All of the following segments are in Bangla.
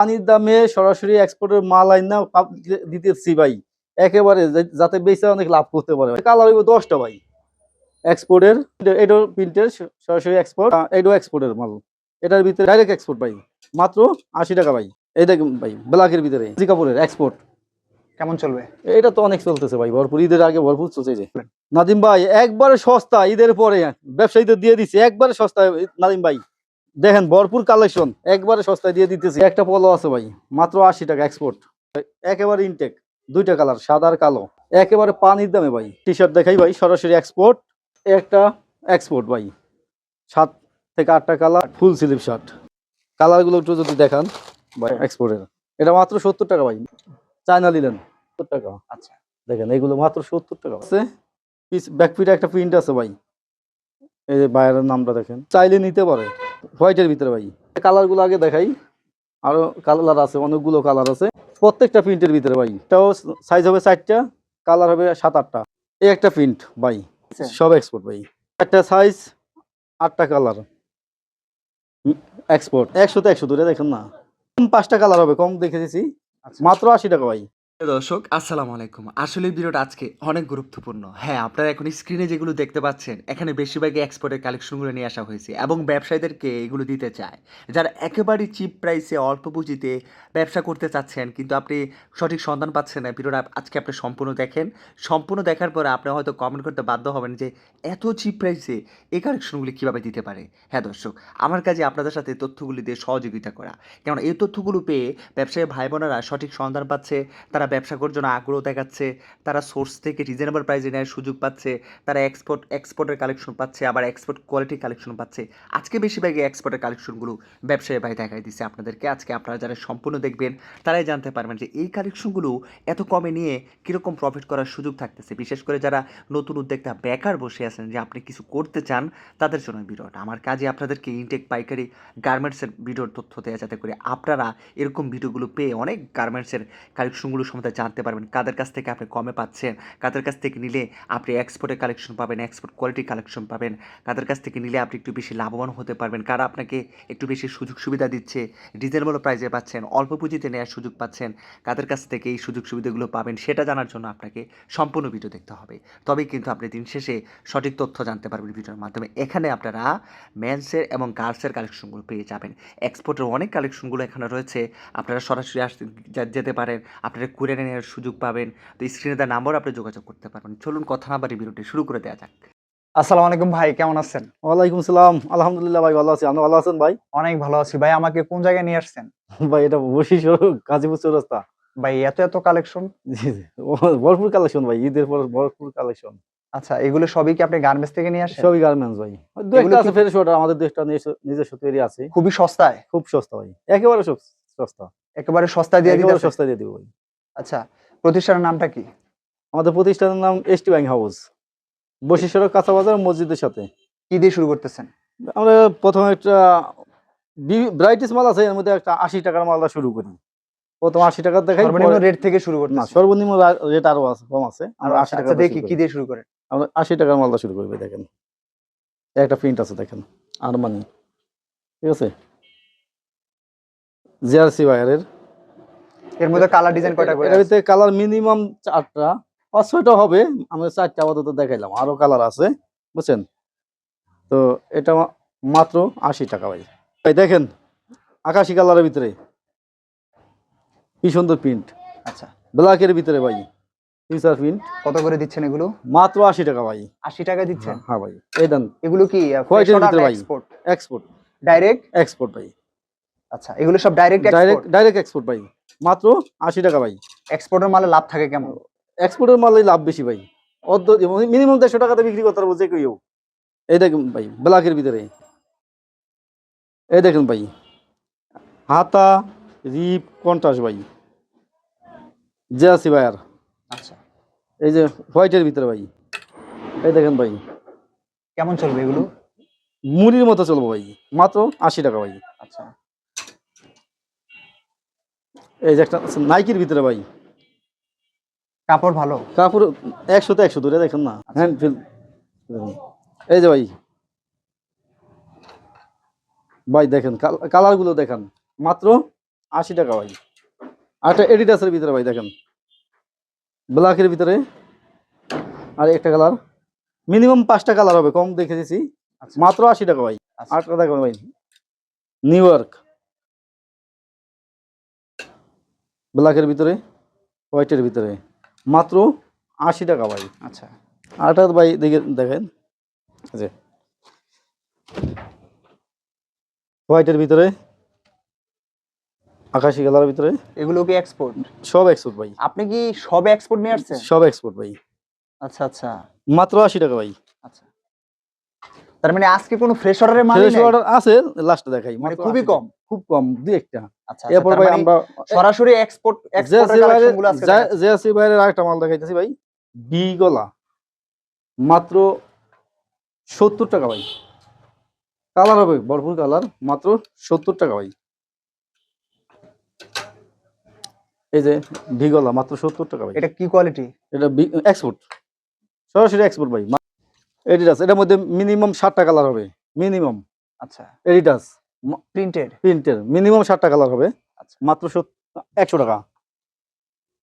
পানির দামে সরাসরি এক্সপোর্টের মাল আইন না দিতেছি ভাই। একেবারে যাতে বেচে অনেক লাভ করতে পারে কালার হইব দশটা ভাই। এক্সপোর্টের এটাও প্রিন্টের সরাসরি এক্সপোর্ট এটাও এক্সপোর্টের মাল। এটার ভিতরে ডাইরেক্ট এক্সপোর্ট ভাই। মাত্র আশি টাকা ভাই। এই দেখুন ভাই ব্ল্যাকের ভিতরে কাপড়ের এক্সপোর্ট কেমন চলবে? এটা তো অনেক চলতেছে ভাই ভরপুর ঈদের আগে ভরপুর চলছে যে। নাদিম ভাই একবারে সস্তা ঈদের পরে ব্যবসায়ীদের দিয়ে দিচ্ছে একবারে সস্তা নাদিম ভাই। দেখেন, ভরপুর কালেকশন একবারে সস্তায় দিয়ে দিতেছি। একটা পলো আছে ভাই, মাত্র আশি টাকা এক্সপোর্ট একেবারে ইনটেক দুইটা কালার সাদা আর কালো। একেবারে পানির দামে ভাই। টি শার্ট দেখাই ভাই, সরাসরি এক্সপোর্ট একটা এক্সপোর্ট ভাই। সাত থেকে আটটা কালার ফুল স্লিভ শার্ট কালারগুলো একটু যদি দেখান ভাই এক্সপোর্টের এটা মাত্র সত্তর টাকা ভাই। চায়না নিলেন। সত্তর টাকা। আচ্ছা দেখেন, এগুলো মাত্র সত্তর টাকা। আছে। পিস ব্যাক পিটে একটা প্রিন্ট আছে ভাই। এই যে বাইরের নামটা দেখেন। চাইলে নিতে পারে। হোয়াইটের ভিতরে ভাই। কালারগুলো আগে দেখাই। আরও কালার আছে অনেকগুলো কালার আছে। প্রত্যেকটা প্রিন্টের ভিতরে ভাই। এটাও সাইজ হবে চারটা কালার হবে সাত আটটা এই একটা প্রিন্ট ভাই। আচ্ছা। সব এক্সপোর্ট ভাই। একটা সাইজ আটটা কালার এক্সপোর্ট একশো তো একশো দূরে দেখেন না। পাঁচটা কালার হবে কম দেখে দিয়েছি আচ্ছা। মাত্র আশি টাকা ভাই। দর্শক, আসসালামু আলাইকুম। আসলে ভিডিওটা আজকে অনেক গুরুত্বপূর্ণ। হ্যাঁ আপনারা এখন স্ক্রিনে যেগুলো দেখতে পাচ্ছেন, এখানে বেশিরভাগই এক্সপোর্টের কালেকশনগুলো নিয়ে আসা হয়েছে এবং ব্যবসায়ীদেরকে এগুলো দিতে চায়। যারা একেবারেই চিপ প্রাইসে অল্প পুঁজিতে ব্যবসা করতে চাচ্ছেন, কিন্তু আপনি সঠিক সন্ধান পাচ্ছেন না, ভিডিওটা আজকে আপনি সম্পূর্ণ দেখেন। সম্পূর্ণ দেখার পরে আপনি হয়তো কমেন্ট করতে বাধ্য হবেন যে, এত চিপ প্রাইসে এই কালেকশনগুলি কীভাবে দিতে পারে? হ্যাঁ দর্শক, আমার কাজে আপনাদের সাথে তথ্যগুলি দিয়ে সহযোগিতা করা। কারণ এই তথ্যগুলো পেয়ে ব্যবসায়ী ভাই বোনেরা সঠিক সন্ধান পাচ্ছে, তারা ব্যবসা করার জন্য আগ্রহ দেখাচ্ছে, তারা সোর্স থেকে রিজনেবল প্রাইসে নেওয়ার সুযোগ পাচ্ছে, তারা এক্সপোর্ট এক্সপোর্টের কালেকশন পাচ্ছে, আবার এক্সপোর্ট কোয়ালিটি কালেকশন পাচ্ছে। আজকে বেশিরভাগই এক্সপোর্টের কালেকশনগুলো ব্যবসায়ী ভাই দেখাই দিচ্ছে আপনাদেরকে। আজকে আপনারা যারা সম্পূর্ণ দেখবেন, তারাই জানতে পারবেন যে এই কালেকশনগুলো এত কমে নিয়ে কীরকম প্রফিট করার সুযোগ থাকতেছে। বিশেষ করে যারা নতুন উদ্যোক্তা, বেকার বসে আছেন, যে আপনি কিছু করতে চান, তাদের জন্য ভিডিওটা। আমার কাজে আপনাদেরকে ইনটেক পাইকারি গার্মেন্টসের ভিডিওর তথ্য দেওয়া যাতে করে আপনারা এরকম ভিডিওগুলো পেয়ে অনেক গার্মেন্টসের কালেকশনগুলো সম্বন্ধে জানতে পারবেন কাদের কাছ থেকে আপনি কমে পাচ্ছেন, কাদের কাছ থেকে নিলে আপনি এক্সপোর্টের কালেকশন পাবেন এক্সপোর্ট কোয়ালিটি কালেকশন পাবেন, কাদের কাছ থেকে নিলে আপনি একটু বেশি লাভবান হতে পারবেন, কারা আপনাকে একটু বেশি সুযোগ সুবিধা দিচ্ছে রিজনেবল প্রাইজে পাচ্ছেন, অল্প পুঁজিতে নেওয়ার সুযোগ পাচ্ছেন, কাদের কাছ থেকে এই সুযোগ সুবিধাগুলো পাবেন সেটা জানার জন্য আপনাকে সম্পূর্ণ ভিডিও দেখতে হবে। তবেই কিন্তু আপনি দিন শেষে সঠিক তথ্য জানতে পারবেন ভিডিওর মাধ্যমে। এখানে আপনারা মেন্সের এবং গার্লসের কালেকশনগুলো পেয়ে যাবেন। এক্সপোর্টের অনেক কালেকশনগুলো এখানে রয়েছে। আপনারা সরাসরি আসতে যেতে পারেন, আপনারা কুড়ে নেওয়ার সুযোগ পাবেন। তো স্ক্রিনে দেওয়ার নাম্বার আপনি যোগাযোগ করতে পারবেন। চলুন কথা না বাড়ি ভিডিওটি শুরু করে দেওয়া যাক। আসসালামু আলাইকুম ভাই কেমন আছেন? ওয়ালাইকুম সালাম। আলহামদুলিল্লাহ ভাই ভালো আছি। আপনি ভালো আছেন ভাই? অনেক ভালো আছি। ভাই আমাকে কোন জায়গায় নিয়ে আসছেন? ভাই এটা বসি সড়ক গাজীপুর চৌরাস্তা। ভাই এত এত কালেকশন জি জি। ভরপুর কালেকশন ভাই ঈদের পর ভরপুর কালেকশন আচ্ছা এগুলো সবই কি আপনি গার্মেন্টস থেকে নিয়ে আসেন? সবই গার্মেন্টস ভাই। দু একটা আছে ফেরে শোটা আমাদের দু একটা নিজস্ব- তৈরি আছে। খুবই সস্তায়? খুব সস্তা ভাই। একেবারে সস্তা। একেবারে সস্তায় দিয়ে দিতে সস্তা দিয়ে দিব ভাই। আচ্ছা প্রতিষ্ঠানের নামটা কি? আমাদের প্রতিষ্ঠানের নাম এসটি ব্যাংক হাউস। বসি কাঁচা বাজার মসজিদের সাথে। কি দিয়ে শুরু করতেছেন? আমরা প্রথমে একটা ভ্যারাইটিস মাল আছে এর মধ্যে একটা আশি টাকার মালটা শুরু করি। প্রথম আশি টাকার দেখাই সর্বনিম্ন রেট থেকে শুরু না করতেছেন সর্বনিম্ন রেট আরও আছে কম আছে। আমরা আশি টাকা আচ্ছা দেখি কি দিয়ে শুরু করেন। আমরা আশি টাকার মালটা শুরু করবে দেখেন। একটা প্রিন্ট আছে দেখেন আরমানি। ঠিক আছে? জিআরসি ওয়ারের এর মধ্যে কালার ডিজাইন কয়টা করে আছে? ভিতরে কালার মিনিমাম চারটা। পাঁচ ছয়টা হবে আমরা চারটা আপাতত দেখাইলাম আরও কালার আছে বুঝছেন? তো এটা মাত্র আশি টাকা ভাই। ভাই দেখেন আকাশি কালারের ভিতরে। কি সুন্দর প্রিন্ট আচ্ছা। ব্ল্যাকের ভিতরে ভাই ফিউচার প্রিন্ট কত করে দিচ্ছেন এগুলো? মাত্র আশি টাকা ভাই। আশি টাকা দিচ্ছেন? হ্যাঁ ভাই এই দেন। এগুলো কি ভিতরে ভাই। এক্সপোর্ট এক্সপোর্ট ডাইরেক্ট এক্সপোর্ট ভাই। আচ্ছা এগুলো সব ডাইরেক্ট ডাইরেক্ট ডাইরেক্ট এক্সপোর্ট ভাই। মাত্র আশি টাকা ভাই। এক্সপোর্টের মালে লাভ থাকে কেমন? এক্সপোর্টের মালে লাভ বেশি ভাই। অর্ধ মিনিমাম দেড়শো টাকাতে বিক্রি করতে পারব যে কেউ। এই দেখুন ভাই ব্ল্যাকের ভিতরে। এই দেখুন ভাই হাতা রিপ কন্টাস ভাই। যে আছি ভাই আর। আচ্ছা। এই যে হোয়াইটের ভিতরে ভাই। এই দেখেন ভাই। কেমন চলবে এগুলো? মুড়ির মতো চলবো ভাই মাত্র আশি টাকা ভাই। আচ্ছা। এই যে একটা নাইকির ভিতরে ভাই। কাপড় ভালো? কাপড় একশো তো একশো দূরে দেখেন না। হ্যান্ড ফিল এই যে ভাই। ভাই দেখেন কালারগুলো দেখেন। মাত্র আশি টাকা ভাই। আরেকটা এডিডাসের ভিতরে ভাই দেখেন। ব্ল্যাকের ভিতরে। আর একটা কালার। মিনিমাম পাঁচটা কালার হবে কম দেখে দিয়েছি আচ্ছা। মাত্র আশি টাকা ভাই। আচ্ছা। আটটা দেখবেন ভাই। নিউ ইয়র্ক ব্ল্যাকের ভিতরে হোয়াইটের ভিতরে। মাত্র আশি টাকা ভাই। আচ্ছা। আরেকটা ভাই দেখে দেখেন। হোয়াইটের ভিতরে আকাশি কালারের ভিতরে। এগুলো কি এক্সপোর্ট সব এক্সপোর্ট ভাই। আপনি কি সব এক্সপোর্ট নিয়ে আসছেন? সব এক্সপোর্ট ভাই। আচ্ছা আচ্ছা। মাত্র আশি টাকা ভাই। তার মানে আজকে কোনো ফ্রেশ অর্ডারের মাল ফ্রেশ অর্ডার আছে লাস্টে দেখাই মানে খুবই কম। খুব কম দুই একটা। আচ্ছা এরপর ভাই আমরা সরাসরি এক্সপোর্ট এক্সপোর্টের জেসি বাইরে গুলো আজকে। জেসি বাইরে আরেকটা মাল দেখাইতেছি ভাই বি গলা মাত্র সত্তর টাকা ভাই। কালার হবে ভরপুর কালার মাত্র সত্তর টাকা ভাই। এই যে ভি গলা মাত্র সত্তর টাকা ভাই। এটা কি কোয়ালিটি এটা এক্সপোর্ট সরাসরি এক্সপোর্ট ভাই এডিডাস এটার মধ্যে মিনিমাম ষাটটা কালার হবে মিনিমাম আচ্ছা। এডিডাস প্রিন্টেড প্রিন্টের মিনিমাম ষাটটা কালার হবে আচ্ছা। মাত্র একশো টাকা।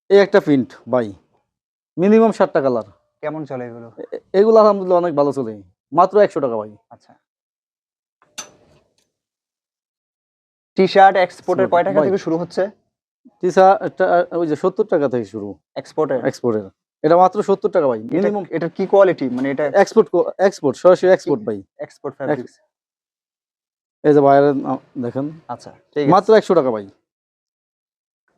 এই একটা প্রিন্ট বাই মিনিমাম ষাটটা কালার কেমন চলে এগুলো? এগুলো আলহামদুলিল্লাহ অনেক ভালো চলে। মাত্র একশো টাকা ভাই আচ্ছা। টি শার্ট এক্সপোর্টের কয় টাকা থেকে শুরু হচ্ছে? টিসা ওই যে সত্তর টাকা থেকে শুরু। এক্সপোর্টের এক্সপোর্টের এটা মাত্র সত্তর টাকা ভাই মিনিমাম এটা কি কোয়ালিটি মানে এটা এক্সপোর্ট এক্সপোর্ট সরাসরি এক্সপোর্ট ভাই। এক্সপোর্ট ফ্যাব্রিক্স এই যে বাইরে দেখেন। আচ্ছা ঠিক মাত্র একশো টাকা ভাই।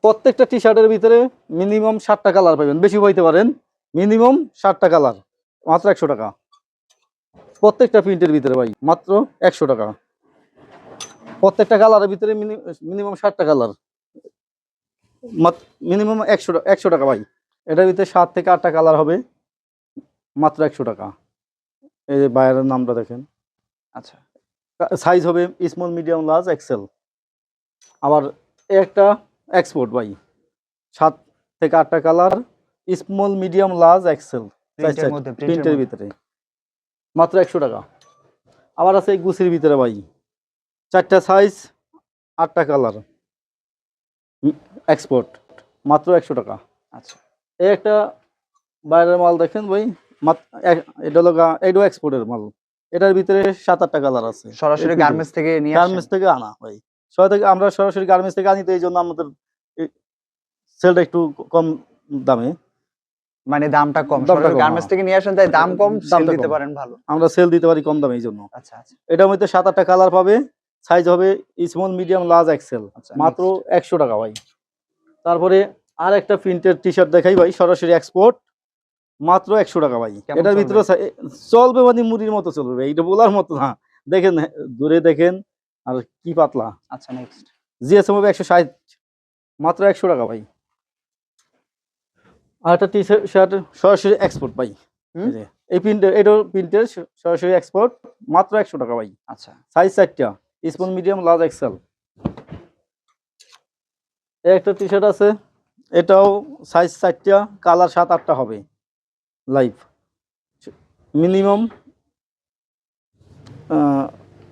প্রত্যেকটা টি শার্টের ভিতরে মিনিমাম ষাটটা কালার পাবেন বেশি পাইতে পারেন। মিনিমাম ষাটটা কালার মাত্র একশো টাকা। প্রত্যেকটা প্রিন্টের ভিতরে ভাই মাত্র একশো টাকা। প্রত্যেকটা কালারের ভিতরে মিনিমাম ষাটটা কালার মিনিমাম একশো একশো টাকা ভাই। এটার ভিতরে সাত থেকে আটটা কালার হবে। মাত্র একশো টাকা। এই যে বাইরের নামটা দেখেন। আচ্ছা। সাইজ হবে স্মল মিডিয়াম লার্জ এক্সেল আবার একটা এক্সপোর্ট বাই সাত থেকে আটটা colour small medium large XL প্রিন্টের ভিতরে। মাত্র একশো টাকা। আবার আছে এই গুছির ভিতরে ভাই। চারটা সাইজ আটটা কালার। এক্সপোর্ট মাত্র একশো টাকা। আচ্ছা। এই একটা বাইরের মাল দেখেন ভাই এটা হলো এটাও এক্সপোর্টের মাল। এটার ভিতরে সাত আটটা কালার আছে। সরাসরি গার্মেন্টস থেকে নিয়ে গার্মেন্টস থেকে আনা ভাই। সবাই থেকে আমরা সরাসরি গার্মেন্টস থেকে আনি তো এই জন্য আমাদের সেলটা একটু কম দামে। মানে দামটা কম। গার্মেন্টস হ্যাঁ। থেকে নিয়ে আসেন তাই দাম কম সেল দিতে পারেন ভালো। আমরা সেল দিতে পারি কম দামে এই জন্য। আচ্ছা আচ্ছা। এটার মধ্যে সাত আটটা কালার পাবে। সাইজ হবে স্মল মিডিয়াম লার্জ এক্সেল মাত্র একশো টাকা ভাই। তারপরে আর একটা প্রিন্টের টি শার্ট দেখাই ভাই সরাসরি এক্সপোর্ট মাত্র একশো টাকা ভাই। এটার? ভিতরে চলবে মানে মুড়ির মতো চলবে ভাই এটা বলার মতো না। দেখেন দূরে দেখেন আর কি পাতলা। আচ্ছা নেক্সট জিএসএম হবে একশো ষাট। মাত্র একশো টাকা ভাই। আর একটা টি শার্ট সরাসরি এক্সপোর্ট ভাই? এই প্রিন্টের এটাও প্রিন্টের সরাসরি এক্সপোর্ট মাত্র একশো টাকা ভাই। আচ্ছা। সাইজ চারটা। স্মল মিডিয়াম লার্জ এক্সেল একটা টি শার্ট আছে। এটাও সাইজ চারটা কালার সাত আটটা হবে লাইভ মিনিমাম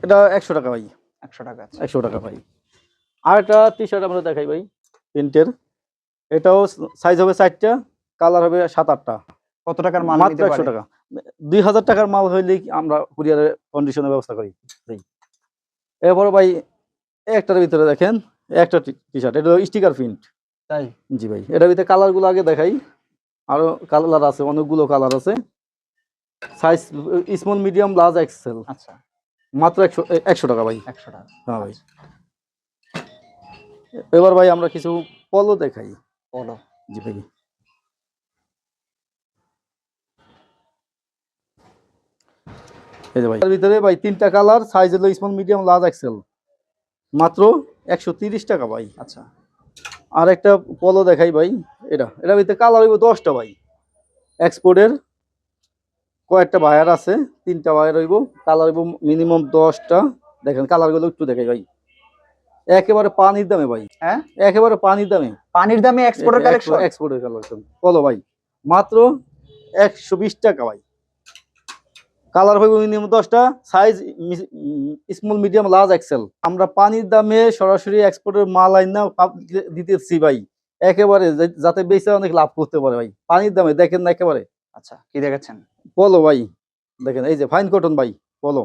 এটা একশো টাকা ভাই। একশো টাকা একশো টাকা ভাই। আর একটা টি শার্ট আমরা দেখাই ভাই প্রিন্টের এটাও সাইজ হবে চারটা কালার হবে সাত আটটা। কত টাকার মাল মাত্র একশো টাকা। দুই হাজার টাকার মাল হইলে আমরা কুরিয়ারের কন্ডিশনের ব্যবস্থা করি। এরপর ভাই একটার ভিতরে দেখেন একটা টি শার্ট এটা স্টিকার প্রিন্ট তাই? জি ভাই এটার ভিতরে কালারগুলো আগে দেখাই। আরও কালার আছে অনেকগুলো কালার আছে। Size small medium large XL আচ্ছা। মাত্র একশো একশো টাকা ভাই। একশো টাকা। হ্যাঁ ভাই। এবার ভাই আমরা কিছু পলো দেখাই। বলো জি ভাই। এই যে ভাই তার ভিতরে ভাই তিনটা কালার সাইজ হলো স্মল মিডিয়াম লার্জ এক্সেল মাত্র একশো তিরিশ টাকা ভাই। আচ্ছা। আর একটা পলো দেখাই ভাই এটা। এটা ভিতরে কালার হইব দশটা ভাই। এক্সপোর্টের কয়েকটা বায়ার আছে তিনটা বায়ার হইব। কালার হইব মিনিমাম দশটা। দেখেন কালারগুলো একটু দেখাই ভাই। একেবারে পানির দামে ভাই। হ্যাঁ? একেবারে পানির দামে। পানির দামে এক্সপোর্টের কালেকশন এক্সপোর্টের কালেকশন বলো ভাই। মাত্র একশো বিশ টাকা ভাই। কালার হইব মিনিমাম দশটা। Size small medium large XL আমরা পানির দামে সরাসরি এক্সপোর্টের মাল আইন না দিতেছি ভাই। একেবারে যাতে বেচে অনেক লাভ করতে পারে ভাই। পানির দামে দেখেন না একেবারে। আচ্ছা কি দেখাচ্ছেন? পলো ভাই। দেখেন এই যে ফাইন কটন ভাই পলো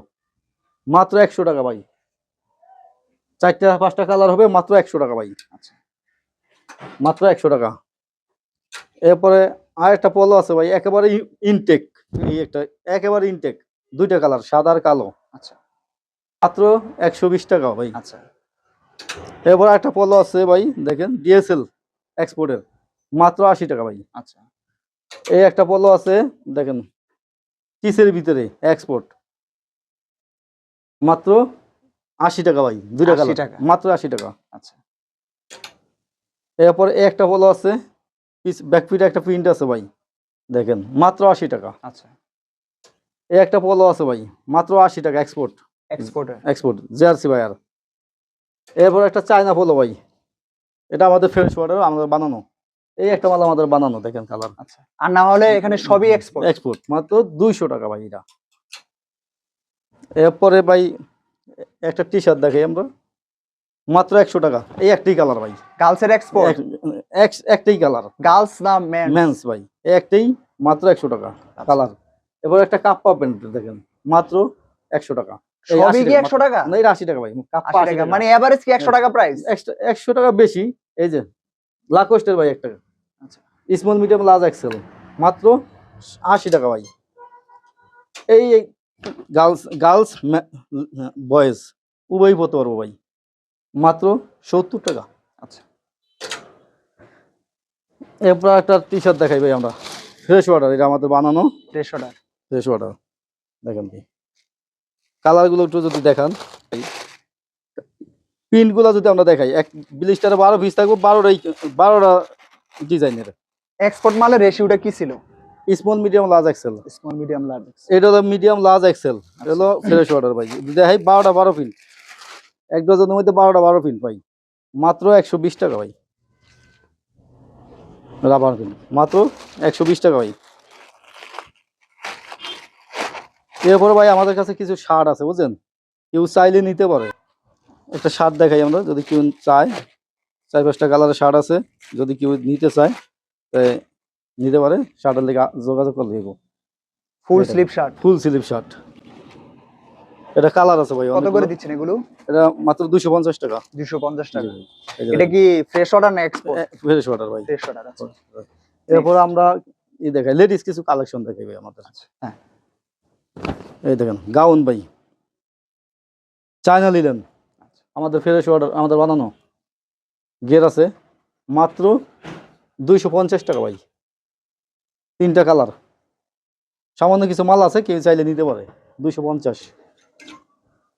মাত্র একশো টাকা ভাই। চারটা পাঁচটা কালার হবে মাত্র একশো টাকা ভাই। আচ্ছা। মাত্র একশো টাকা। এরপরে আর একটা পলো আছে ভাই একেবারে ইনটেক এই একটা একেবারে ইনটেক দুইটা কালার সাদা আর কালো। আচ্ছা। মাত্র একশো বিশ টাকা ভাই। আচ্ছা। এরপর একটা পলো আছে ভাই দেখেন ডিএসএল এক্সপোর্টের মাত্র আশি টাকা ভাই। আচ্ছা। এই একটা পলো আছে দেখেন কিসের ভিতরে এক্সপোর্ট মাত্র আশি টাকা ভাই দুইটা কালার মাত্র আশি টাকা। আচ্ছা। এরপর একটা পলো আছে পিস ব্যাকপিটে একটা প্রিন্ট আছে ভাই। দেখেন মাত্র আশি টাকা। আচ্ছা। এই একটা পলো আছে ভাই মাত্র আশি টাকা এক্সপোর্ট এক্সপোর্ট জেআরসি ভাই আর। এরপর একটা চায়না পলো ভাই এটা আমাদের ফ্রেশ ওয়াটার আমাদের বানানো। এই একটা মাল আমাদের বানানো দেখেন কালার আচ্ছা আর না হলে এখানে সবই এক্সপোর্ট এক্সপোর্ট মাত্র দুইশো টাকা ভাই এটা। এরপরে ভাই একটা টি শার্ট দেখাই আমরা। মাত্র একশো টাকা এই একটি কালার ভাই। গার্লসের এক্সপোর্ট এক- এক- একটাই কালার গার্লস না মেন মেন্স ভাই একটাই মাত্র একশো টাকা আচ্ছা। কালার এবার একটা কাপ্পা প্যান্ট দেখেন মাত্র একশো টাকা। সবই কি টাকা, টাকা? না ভাই কাপ্পা আশি টাকা মানে এভারেজ কি টাকা প্রাইস এক্সট্রা একশো টাকা বেশি এই যে লাকোস্টের ভাই একটা। আচ্ছা। স্মল মিডিয়াম লার্জ এক্সেল মাত্র আশি টাকা ভাই। এই গার্লস গার্লস বয়েজ উভয় পড়তে পারব ভাই মাত্র সত্তর টাকা আচ্ছা এরপর একটা টি শার্ট দেখাই ভাই আমরা। ফ্রেশ ওয়াটার এটা আমাদের বানানো। দেড়শো টাকা ফ্রেশ ওয়াটার দেখেন ভাই কালারগুলো একটু যদি দেখান। প্রিন্টগুলো যদি আমরা দেখাই এক ব্লিস্টারে বারো পিস থাকব বারোটাই বারোটা ডিজাইনের এক্সপোর্ট মালের রেশিওটা কি ছিল? Small medium large XL small medium large এটা হলো মিডিয়াম লার্জ এক্সেল হলো ফ্রেশ ওয়াটার ভাই। দেখাই বারোটা বারো পিন এক ডজনের মধ্যে বারোটা বারো পিন ভাই। মাত্র একশো বিশ টাকা ভাই। রাবার পিন মাত্র একশো বিশ টাকা ভাই। এরপরে ভাই আমাদের কাছে কিছু শার্ট আছে বুঝছেন? কেউ চাইলে নিতে পারে। একটা শার্ট দেখাই আমরা যদি কেউ চায়। চার পাঁচটা কালারের শার্ট আছে যদি কেউ নিতে চায় তা নিতে পারে। শার্টের লেগে যোগাযোগ করলে full sleeve shirt full sleeve shirt এটা কালার আছে ভাই কত। করে দিচ্ছেন এগুলো? এটা মাত্র দুশো পঞ্চাশ টাকা। দুশো পঞ্চাশ টাকা। জি, এই যে এটা কি ফ্রেশ অর্ডার না এক্সপোর্ট ফ্রেশ ওয়াটার ভাই। ফ্রেশ অর্ডার আছে। এরপর আমরা ই দেখাই লেডিস কিছু কালেকশন দেখাই ভাই আমাদের। হ্যাঁ। এই দেখেন গাউন ভাই। চায়না লিলেন আচ্ছা। আমাদের ফ্রেশ ওয়াটার আমাদের বানানো। গের আছে। মাত্র দুইশো পঞ্চাশ টাকা ভাই। তিনটা কালার সামান্য কিছু মাল আছে কেউ চাইলে নিতে পারে। দুইশো পঞ্চাশ।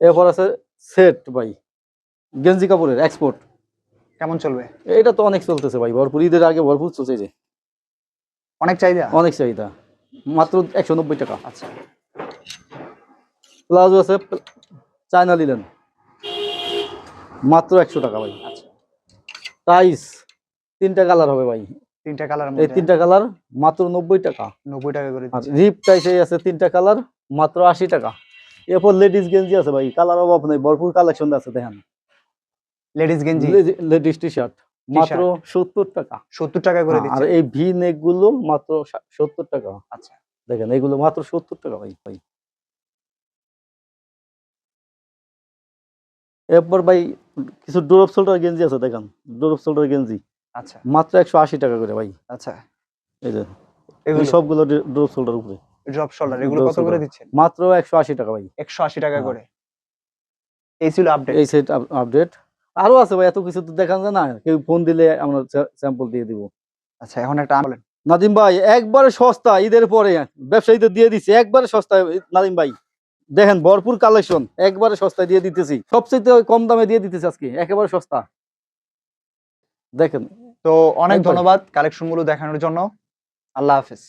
এরপর আছে সেট ভাই গেঞ্জি কাপড়ের এক্সপোর্ট কেমন চলবে? এটা তো অনেক চলতেছে ভাই ভরপুর ঈদের আগে ভরপুর চলছে যে। অনেক চাহিদা? অনেক চাহিদা মাত্র একশো নব্বই টাকা। আচ্ছা। প্লাজো আছে চায়না লিলেন মাত্র একশো টাকা ভাই। আচ্ছা। প্রাইস তিনটা কালার হবে ভাই। তিনটা কালার এই তিনটা কালার মাত্র নব্বই টাকা। নব্বই টাকা করে। রিপ টাইসে আছে তিনটা কালার মাত্র আশি টাকা। এরপর লেডিস গেঞ্জি আছে ভাই কালার অভাব নেই ভরপুর কালেকশন আছে দেখেন। লেডিস গেঞ্জি? লেডিস টি শার্ট মাত্র সত্তর টাকা। সত্তর টাকা করে আর এই ভি নেকগুলো মাত্র সত্তর টাকা। আচ্ছা। দেখেন এগুলো মাত্র সত্তর টাকা ভাই ভাই। এরপর ভাই কিছু ডোরপ শোল্ডার গেঞ্জি আছে দেখেন। ডোরপ শোল্ডার গেঞ্জি। আচ্ছা। মাত্র একশো আশি টাকা করে ভাই। আচ্ছা। এই যে এগুলো? সবগুলো ডোরপ শোল্ডার উপরে। ড্রপ শোল্ডার এগুলো কত করে দিচ্ছেন? মাত্র একশো আশি টাকা ভাই। একশো আশি টাকা হ্যাঁ। করে। এই ছিল আপডেট এই সেট আপডেট আরও আছে ভাই এত কিছু তো দেখান যায় না। কেউ ফোন দিলে আমরা স্যাম্পল দিয়ে দিব। আচ্ছা এখন একটা বলেন। নাদিম ভাই একবারে সস্তা ঈদের পরে। ব্যবসায়ীদের দিয়ে দিচ্ছি একবারে সস্তা। নাদিম ভাই দেখেন ভরপুর কালেকশন একবারে সস্তায় দিয়ে দিতেছি। সবচেয়ে কম দামে দিয়ে দিতেছি আজকে একেবারে সস্তা। দেখেন। তো অনেক ধন্যবাদ কালেকশনগুলো দেখানোর জন্য। আল্লাহ হাফেজ।